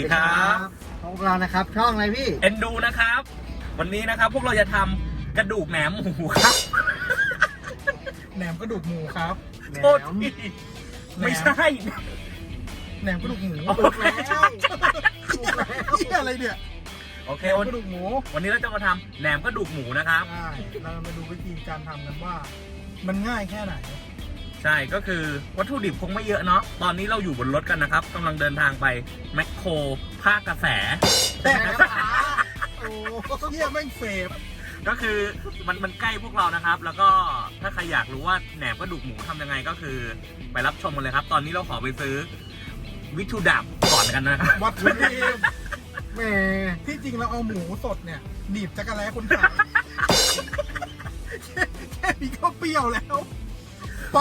ดีครับ พวกเรานะครับ ช่องอะไรพี่ เอ็นดูนะครับ วันนี้นะครับพวกเราจะทำกระดูกแหนมหมูครับแหนมกระดูกหมูครับแหนโทษมทีไม่ใช่ แหนมกระดูกหมูเอาถูกแล้วถูกแล้วเหียอะไรเนี่ยโอเคแหนมวันกระดูกหมูวันนี้เราจะมาทำแหนมกระดูกหมูนะครับ ใช่เรามาดูวิธีการทำกันว่า มันง่ายแค่ไหน ใช่ก็คือวัตถุดิบคงไม่เยอะเนาะตอนนี้เราอยู่บนรถกันนะครับกำลังเดินทางไปแมคโครภาคกระแส แต่ขาโอ้เฮียแม่งเฟบก็คือมันมันใกล้พวกเรานะครับ แล้วก็ถ้าใครอยากรู้ว่าแหนมกระดูกหมูทำยังไงก็คือ ไปรับชมกันเลยครับ ตอนนี้เราขอไปซื้อวิถุดับก่อนกันนะครับวัตถุดิบแหมที่จริงเราเอาหมูสดเนี่ยหนีบจักรแล้คนขายแค่แค่นี้ก็เปรี้ยวแล้ว ไป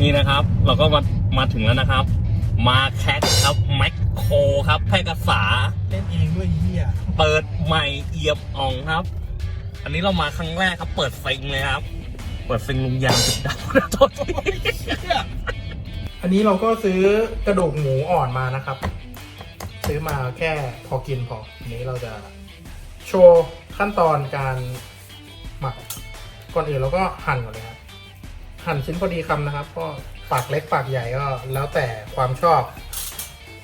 นี่นะครับ เราก็มามาถึงแล้วนะครับ มาแคทครับแมคโครครับแพร่กษาเล่นเองด้วยเฮียเปิดใหม่เอียบอ่องครับ อันนี้เรามาครั้งแรกครับเปิดฟิงเลยครับ เปิดฟิงลุงยามจุดดับนะโทษทีอันนี้เราก็ซื้อกระดูกหมูอ่อนมานะครับ ซื้อมาแค่พอกินพออันนี้เราจะโชว์ขั้นตอนการหมักก่อนอื่นเราก็หั่นก่อนเลยครับ หั่นชิ้นพอดีคำนะครับ ก็ปากเล็กปากใหญ่ก็แล้วแต่ความชอบ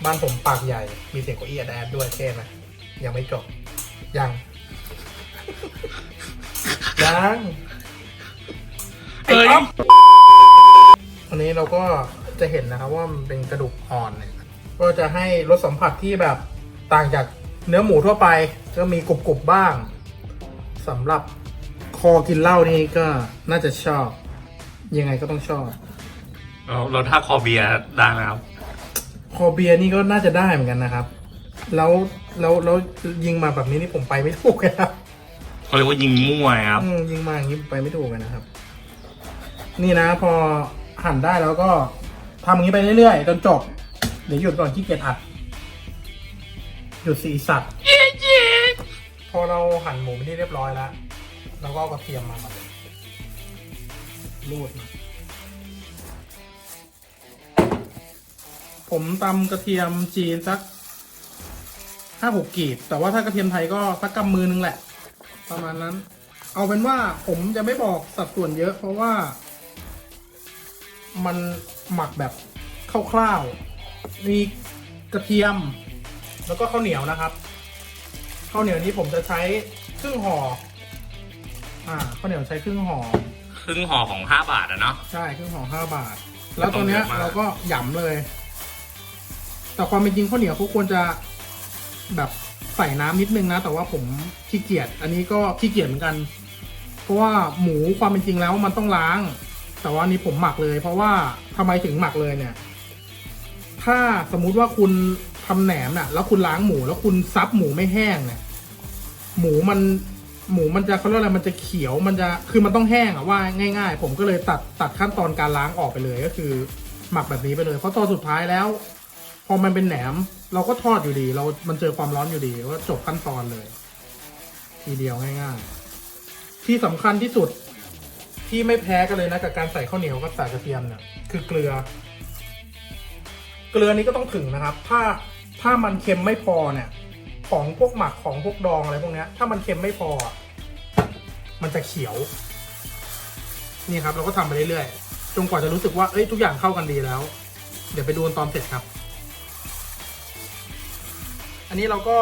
บ้านผมปากใหญ่ มีเสียงเก้าอี้แอดด้วยเท่ไหมยังไม่จบ ยัง ยังไอ้อ๊อฟอันนี้เราก็จะเห็นนะครับว่ามันเป็นกระดูกอ่อนเนี่ยก็จะให้รสสัมผัสที่แบบต่างจากเนื้อหมูทั่วไป ก็มีกรุบๆบ้างสำหรับคอกินเหล้านี่ก็น่าจะชอบ ยังไงก็ต้องชอบเราถ้าคอเบียร์ได้ไหมครับ คอเบียร์นี่ก็น่าจะได้เหมือนกันนะครับ แล้วแล้วแล้วยิงมาแบบนี้นี่ผมไปไม่ถูกเลยครับเขาเรียกว่ายิงมั่วครับ อืมยิงมาอย่างนี้ไปไม่ถูกเลยนะครับ นี่นะพอหั่นได้แล้วก็ทำอย่างนี้ไปเรื่อยๆจนจบ เดี๋ยวหยุดก่อนที่เกียจอัด หยุดสีสัตว์ พอเราหั่นหมูไปที่เรียบร้อยแล้วเราก็เอากระเทียมมาก่อนเลย รูดผมตำกระเทียมจีนสักห้าหกกีบ แต่ว่าถ้ากระเทียมไทยก็สักกำมือนึงแหละ ประมาณนั้น เอาเป็นว่าผมจะไม่บอกสัดส่วนเยอะ เพราะว่า มันหมักแบบคร่าวๆมีกระเทียม แล้วก็ข้าวเหนียวนะครับข้าวเหนียวนี้ผมจะใช้ครึ่งห่ออ่าข้าวเหนียวใช้ครึ่งห่อ ครึ่งห่อของ 5 บาทอะเนาะ ใช่ครึ่งห่อห้าบาท แล้วตัวเนี้ยต้องเยอะมากเราก็หย่ำเลย แต่ความเป็นจริงข้าวเหนียวเขาควรจะแบบใส่น้ำนิดนึงนะ แต่ว่าผมขี้เกียจอันนี้ก็ขี้เกียจเหมือนกัน เพราะว่าหมูความเป็นจริงแล้วมันต้องล้าง แต่ว่าอันนี้ผมหมักเลย เพราะว่าทำไมถึงหมักเลยเนี่ย ถ้าสมมุติว่าคุณทำแหนมน่ะ แล้วคุณล้างหมูแล้วคุณซับหมูไม่แห้งเนี่ย หมูมัน หมูมันจะเขาเรียกอะไรมันจะเขียวมันจะคือมันต้องแห้งอะว่าง่าย ๆ ผมก็เลยตัดตัดขั้นตอนการล้างออกไปเลยก็คือ หมักแบบนี้ไปเลย เพราะตอนสุดท้ายแล้ว พอมันเป็นแหนม เราก็ทอดอยู่ดี เรา มันเจอความร้อนอยู่ดีก็จบขั้นตอนเลย ทีเดียวง่ายๆ ที่สำคัญที่สุดที่ไม่แพ้กันเลยนะกับการใส่ข้าวเหนียวกับใส่กระเทียมเนี่ยคือเกลือ เกลือนี้ก็ต้องถึงนะครับ ถ้าถ้ามันเค็มไม่พอเนี่ย ของพวกหมักของพวกดองอะไรพวกนี้ถ้ามันเค็มไม่พอ มันจะเขียว นี่ครับ เราก็ทำไปเรื่อยๆจนกว่าจะรู้สึกว่าเอ้ยทุกอย่างเข้ากันดีแล้ว เดี๋ยวไปดูตอนเสร็จครับ อันนี้เราก็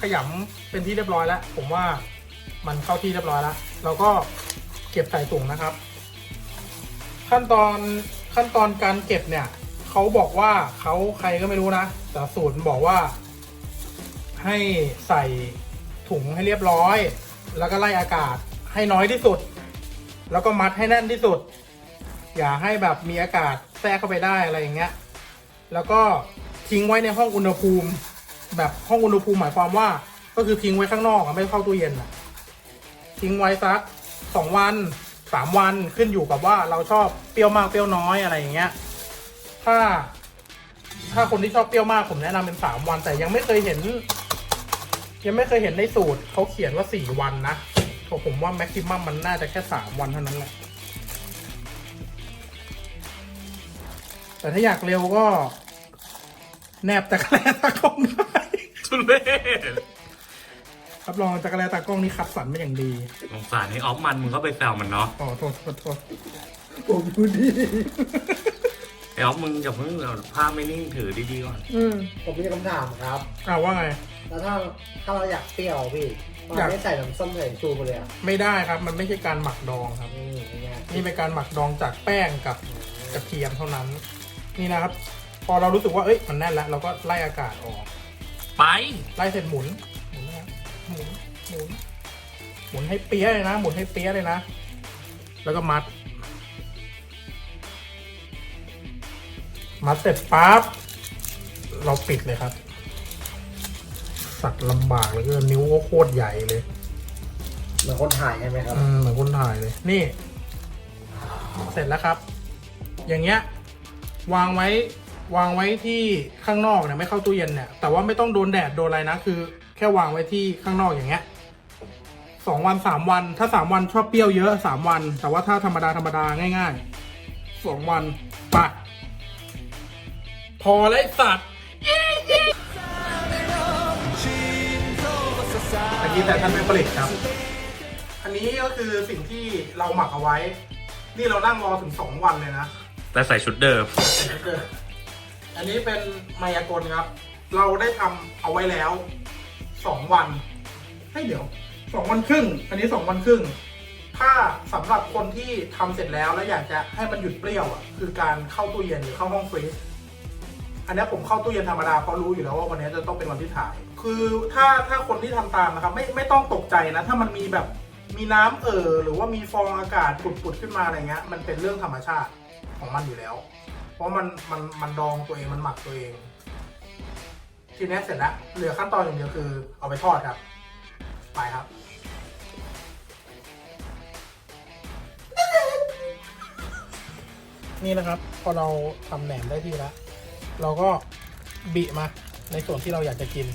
ขยำเป็นที่เรียบร้อยแล้ว ผมว่ามันเข้าที่เรียบร้อยแล้วเราก็เก็บใส่ถุงนะครับ ขั้นตอนขั้นตอนการเก็บเนี่ยเขาบอกว่าเขาใครก็ไม่รู้นะแต่สูตรบอกว่า ให้ใส่ถุงให้เรียบร้อย แล้วก็ไล่อากาศให้น้อยที่สุด แล้วก็มัดให้แน่นที่สุด อย่าให้แบบมีอากาศแทรกเข้าไปได้อะไรอย่างเงี้ย แล้วก็ทิ้งไว้ในห้องอุณหภูมิ แบบห้องอุณหภูมิหมายความว่า ก็คือทิ้งไว้ข้างนอกอะไม่เข้าตู้เย็นอะทิ้งไว้สักสองวันสามวันขึ้นอยู่กับว่าเราชอบเปรี้ยวมากเปรี้ยวน้อยอะไรอย่างเงี้ย ถ้า ถ้าคนที่ชอบเปรี้ยวมากผมแนะนำเป็นสามวัน แต่ยังไม่เคยเห็น ยังไม่เคยเห็นในสูตรเขาเขียนว่าสี่วันนะผมว่าแม็กซิมัมมันน่าจะแค่สามวันเท่านั้นแหละ แต่ถ้าอยากเร็วก็ แนบตะกร้ตากล้องได้ทุเล่รับรองตะกร้ตากล้องนี่คัดสรรมาอย่างดีสงสารไอ้ออฟมันมึงก็ไปแซวมันเนาะอ๋อโทษโทษโทษผมดูดีไอ้ออฟมึงอย่าเพิ่งเอาภาพไม่นิ่งถือดีๆก่อน อืมผมมีคำถามครับอ่าว่าไง แล้วถ้าถ้าเราอยากเปรี้ยวพี่มันอยาก ไม่ใส่น้ำส้มสายชูไปเลยอะไม่ได้ครับ มันไม่ใช่การหมักดองครับนี่ยังไงนี่เป็นการหมักดองจากแป้งกับกระเทียมเท่านั้น นี่นะครับ พอเรารู้สึกว่าเอ้ยมันแน่นแล้วเราก็ไล่อากาศออก ไป ไล่เสร็จหมุน หมุนนะครับหมุน หมุน หมุนให้เปี้ยเลยนะ หมุนให้เปี้ยเลยนะ แล้วก็มัด มัดเสร็จปั๊บ เราปิดเลยครับ สักลำบากเหลยก็นิ้วก็โคตรใหญ่เลยเหมือนคนถ่ายใช่ไหมครับ อืมเหมือนคนถ่ายเลย นี่ เสร็จแล้วครับ อย่างเงี้ย วางไว้ วางไว้ที่ข้างนอกเนี่ยไม่เข้าตู้เย็นเนี่ย แต่ว่าไม่ต้องโดนแดดโดนอะไรนะ คือ แค่วางไว้ที่ข้างนอกอย่างเงี้ยสองวันสามวัน ถ้าสามวันชอบเปรี้ยวเยอะสามวัน แต่ว่าถ้าธรรมดาธรรมดาง่ายๆสองวันปะพอแล้วไอ้สัตว์ นนี้แต่ท่านไม่ผลิตครับ อันนี้ก็คือสิ่งที่เราหมักเอาไว้ นี่เรานั่งรอถึงสองวันเลยนะแต่ใส่ชุดเดิม อันนี้เป็นมายากลครับ เราได้ทำเอาไว้แล้วสองวัน ให้ยเดี๋ยวสองวันครึ่ง อันนี้สองวันครึ่ง ถ้าสำหรับคนที่ทำเสร็จแล้วแล้วอยากจะให้มันหยุดเปรี้ยวอะคือการเข้าตู้เย็นหรือเข้าห้องฟรีซ อันนี้ผมเข้าตู้เย็นธรรมดาเพราะรู้อยู่แล้วว่าวันนี้จะต้องเป็นวันที่ถ่าย คือถ้าถ้าคนที่ทำตามนะครับไม่ไม่ต้องตกใจนะถ้ามันมีแบบมีน้ำเอ่อหรือว่ามีฟองอากาศปุดๆขึ้นมาอะไรเงี้ยมันเป็นเรื่องธรรมชาติของมันอยู่แล้ว เพราะมันมันมันดองตัวเองมันหมักตัวเอง ทีนี้เสร็จแล้วเหลือขั้นตอนอย่างเดียวคือ เอาไปทอดครับ ไปครับนี่นะครับ พอเราทำแหนมได้ที่แล้ว เราก็บิมาในส่วนที่เราอยากจะกิน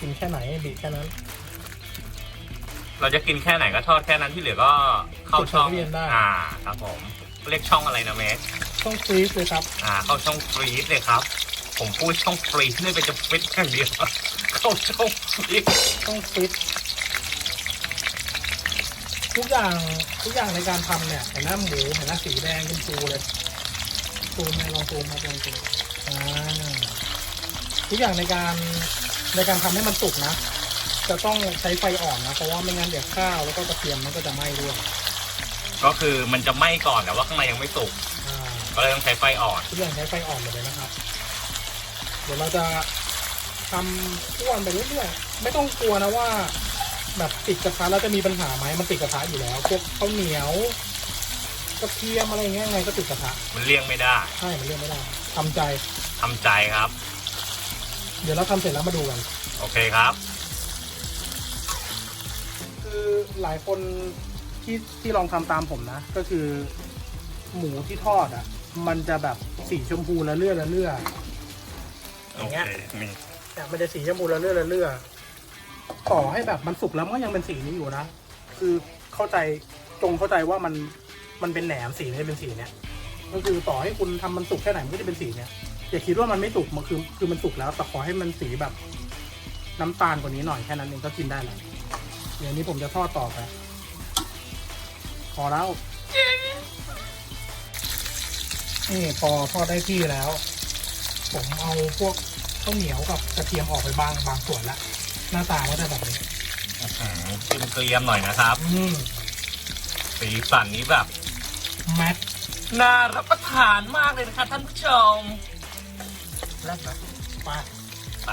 กินแค่ไหนบิแค่นั้น เราจะกินแค่ไหนก็ทอดแค่นั้นที่เหลือก็เข้าช่อง เรียนได้ อ่า ครับผม เรียกช่องอะไรนะเมสต้องฟรีซเลยครับ อ่า เข้าช่องฟรีซเลยครับ ผมพูดช่องฟรีซไม่เป็นจะฟิตอย่างเดียว เข้าช่องฟรีซต้องฟิตทุกอย่างทุกอย่างในการทำเนี่ยเห็นหน้าหมูเห็นหน้าสีแดงเป็นฟูเลยซูมไหมลองซูมมาลองซูมอ่า ทุกอย่างในการในการทำให้มันสุกนะ จะต้องใช้ไฟอ่อนนะ เพราะว่าไม่งั้นเดี๋ยวข้าวแล้วก็กระเทียมมันก็จะไหม้ด้วย ก็คือมันจะไหม้ก่อนแต่ว่าข้างในยังไม่สุกอ่าก็เลยต้องใช้ไฟอ่อนทุกอย่างใช้ไฟอ่อนหมดเลยนะครับ เดี๋ยวเราจะทำทุกวันไปเรื่อยๆไม่ต้องกลัวนะว่า แบบติดกระทะแล้วจะมีปัญหาไหมมันติดกระทะอยู่แล้ว พวกข้าวเหนียว กระเทียมอะไรอย่างเงี้ยยังไงก็ติดกระทะมันเลี่ยงไม่ได้ใช่มันเลี่ยงไม่ได้ทำใจ ทำใจครับ เดี๋ยวเราทำเสร็จแล้วมาดูกัน โอเคครับ คือหลายคนที่ที่ลองทำตามผมนะ ก็คือ หมูที่ทอดอะ มันจะแบบสีชมพูละเลื่อละเลื่อโอเคนี่เนี่ยมันจะสีชมพูละเลื่อละเลื่อต่อให้แบบมันสุกแล้วมันก็ยังเป็นสีนี้อยู่นะ คือเข้าใจจงเข้าใจว่ามัน มันเป็นแหนมสีนี้เป็นสีเนี้ยก็คือต่อให้คุณทำมันสุกแค่ไหนมันก็จะเป็นสีเนี้ยอย่าคิดว่ามันไม่สุกมันคือคือมันสุกแล้วแต่ขอให้มันสีแบบ น้ำตาลกว่านี้หน่อยแค่นั้นเองก็กินได้แล้วเดี๋ยวนี้ผมจะทอดต่อไปพอแล้วนี่พอทอดได้ที่แล้ว ผมเอาพวกข้าวเหนียวกับกระเทียมออกไปบางบางส่วนละหน้าตาก็จะแบบนี้อืมกินเกรียมหน่อยนะครับ อืมสีสันนี้แบบ แมทน่ารับประทานมากเลยนะคะท่านผู้ชมแรกนะไปไป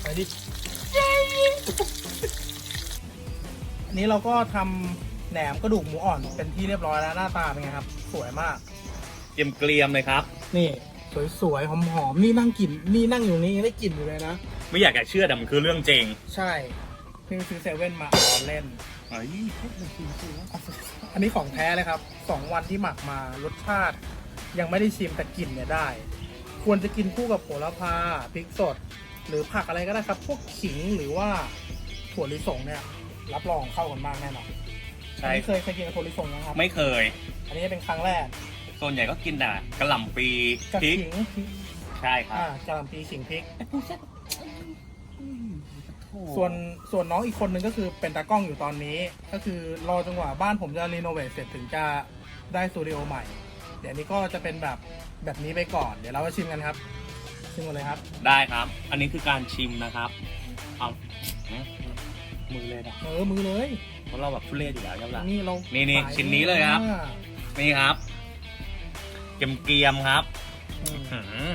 ไปดิอันนี้เราก็ทำแหนมกระดูกหมูอ่อนเป็นที่เรียบร้อยแล้วหน้าตาเป็นไงครับ สวยมาก เกรียมเกรียมๆเลยครับ นี่ สวยๆหอมๆนี่นั่งกลิ่นนี่นั่งอยู่นี่ยังได้กลิ่นอยู่เลยนะ ไม่อยากจะเชื่อแต่มันคือเรื่องจริง ใช่เพิ่งซื้อเซเว่นมาออนเล่น เฮ้ยอันนี้ของแท้เลยครับสองวันที่หมักมารสชาติ ยังไม่ได้ชิมแต่กลิ่นเนี่ยได้ ควรจะกินคู่กับโหระพาพริกสด หรือผักอะไรก็ได้ครับ พวกขิงหรือว่าถั่วลิสงเนี่ย รับรองเข้ากันมากแน่นอนใช่ อันนี้เคยเคยกินกับถั่วลิสงนะครับ ไม่เคย อันนี้เป็นครั้งแรกส่วนใหญ่ก็กินแต่กระหล่ำปีกับพริกขิงใช่ครับ อ่ากะหล่ำปีขิงพริกกูเซ็ต ส่วนส่วนน้องอีกคนนึงก็คือเป็นตากล้องอยู่ตอนนี้ ก็คือรอจังหวะบ้านผมจะรีโนเวทเสร็จถึงจะได้สตูดิโอใหม่ เดี๋ยวนี้ก็จะเป็นแบบแบบนี้ไปก่อน เดี๋ยวเรามาชิมกันครับ ชิมกันเลยครับ ได้ครับ อันนี้คือการชิมนะครับเอาหืมมือเลยนะเออมือเลยเพราะเราแบบทุเรศอยู่แล้วใช่ไหมล่ะ นี่เรานี่นี่ขายชิ้นนี้เลยครับ อ่านี่ครับเกรียมเกียมๆครับอืมหืม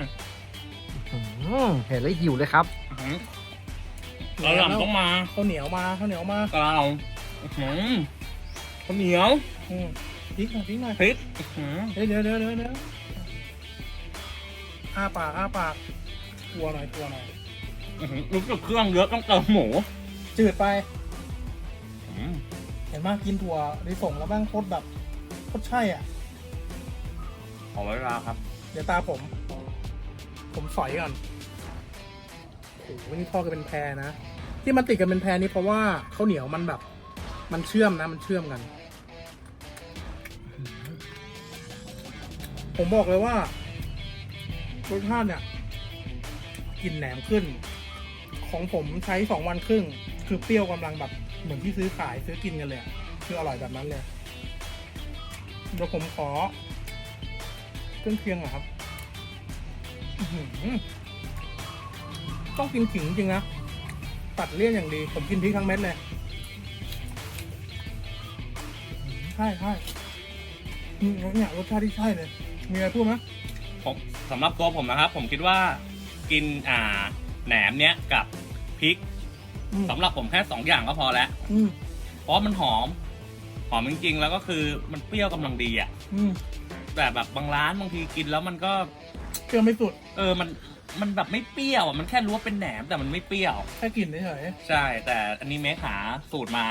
อืมเห็นแล้วหิวเลยครับหืม กระหล่ำต้องมาข้าวเหนียวมาข้าวเหนียวมากระหล่ำหืมข้าวเหนียวอืมพริกหน่อยพริกหน่อยพริกหืมเฮ้ยเดี๋ยวเดี๋ยวเดี๋ยวเดี๋ยวอ้าปากอ้าปากทัวหน่อยทัวหน่อยอื้อหือรู้สึกเครื่องเยอะต้องเติมหมู จืดไปหืมเห็นมากกินถั่วในส่งแล้วแม่งโคตรแบบโคตรใช่อะขอเวลาครับ เดี๋ยวตาผม ผมสอยก่อน โอ้โหนี่ทอดกันเป็นแพรนะ ที่มันติดกันเป็นแพรนี่เพราะว่าข้าวเหนียวมันแบบ มันเชื่อมนะ มันเชื่อมกัน ผมบอกเลยว่ารสชาติเนี่ยกลินแหนมขึ้น ของผมใช้สองวันครึ่ง คือเปรี้ยวกำลังแบบเหมือนที่ซื้อขายซื้อกินกันเลยคืออร่อยแบบนั้นเลยเดี๋ยวผมขอเครื่องเคียงอะครับ อื ต้องกินขิงจริงๆนะตัดเลี่ยนอย่างดี ผมกินพริกทั้งเม็ดเลย ใช่ใช่อืมเนี่ยรสชาติที่ใช่เลย มีอะไรพูดไหมผมสำหรับตัวผมนะครับ ผมคิดว่ากินอ่าแหนมเนี้ยกับพริกอืมสำหรับผมแค่สองอย่างก็พอแล้วอืมเพราะมันหอม หอมจริงๆ แล้วก็คือมันเปรี้ยวกำลังดีอะอืมแต่แบบบางร้านบางทีกินแล้วมันก็เปรี้ยวไม่สุด เออมัน มันแบบไม่เปรี้ยวอะมันแค่รู้ว่าเป็นแหนมแต่มันไม่เปรี้ยว แค่กลิ่นเฉยใช่ แต่อันนี้เมคหาสูตรมา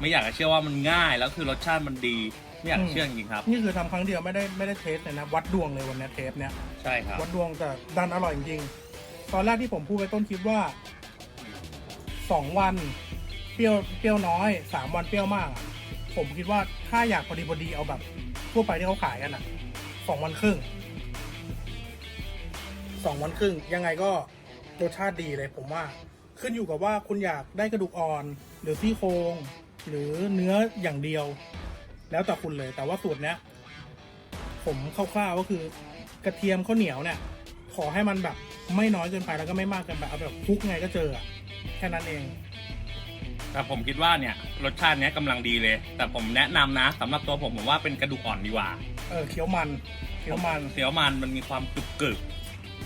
ไม่อยากจะเชื่อว่ามันง่ายแล้วคือรสชาติมันดี ไม่อยากจะเชื่อจริงๆครับ ๆนี่คือทำครั้งเดียวไม่ได้ไม่ได้เทสเลยนะ วัดดวงเลยวันเนี้ยเทปเนี้ยใช่ครับ วัดดวงแต่ดันอร่อยจริงๆตอนแรกที่ผมพูดไปต้นคลิปว่าสองวันเปรี้ยวเปรี้ยวน้อยสามวันเปรี้ยวมากอะผมคิดว่าถ้าอยากพอดีพอดีเอาแบบทั่วไปที่เขาขายกันอะสองวันครึ่ง สองวันครึ่ง ยังไงก็รสชาติดีเลยผมว่า ขึ้นอยู่กับว่าคุณอยากได้กระดูกอ่อน หรือซี่โครงหรือเนื้ออย่างเดียว แล้วแต่คุณเลย แต่ว่าสูตรเนี้ย ผมคร่าวๆก็คือกระเทียมข้าวเหนียวเนี่ย ขอให้มันแบบ ไม่น้อยเกินไปแล้วก็ไม่มากเกินไปเอาแบบคลุกไงก็เจออะแค่นั้นเอง แต่ผมคิดว่าเนี่ยรสชาติเนี้ยกำลังดีเลย แต่ผมแนะนำนะสำหรับตัวผมผมว่าเป็นกระดูกอ่อนดีกว่าเออเคี้ยวมันเคี้ยวมัน เสียวมันมันมีความกรึบกรึบๆ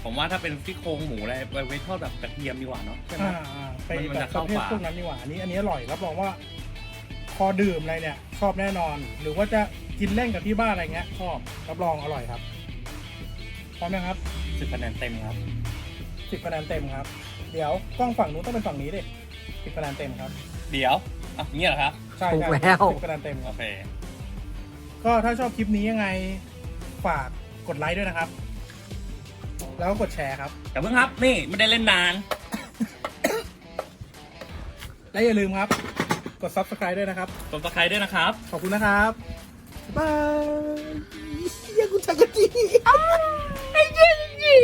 ผมว่าถ้าเป็นซี่โครงหมูอะไรไปไว้ทอดแบบกระเทียมดีกว่าเนาะใช่ไหม อ่าอ่าไปมันมันแบจะบปเข้าระเภทปาก พวกนั้นดีกว่าอันนี้อันนี้อร่อยรับรองว่า พอดื่มอะไรเนี่ย ชอบแน่นอน หรือว่าจะกินเล่นกับที่บ้านอะไรเงี้ยชอบรับรองอร่อยครับพร้อมนะครับสิบคะแนนเต็มครับ สิบคะแนนเต็มครับ เดี๋ยวกล้องฝั่งนู้นต้องเป็นฝั่งนี้ดิสิบคะแนนเต็มครับ เดี๋ยวอะเงี้ยเหรอครับ ใช่ถูกใช่แล้ว สิบคะแนนเต็มคโอรับ เค ก็ถ้าชอบคลิปนี้ยังไงฝากกดไลค์ด้วยนะครับ แล้วก็กดแชร์ครับ แต่เพิ่งครับนี่ไม่ได้เล่นนาน และอย่าลืมครับ กด subscribe ด้วยนะครับ กดตะไคร้ด้วยนะครับ ขอบคุณนะครับบ๊ายบายเฮียกูจักรจี ไอ้เหี้ยจี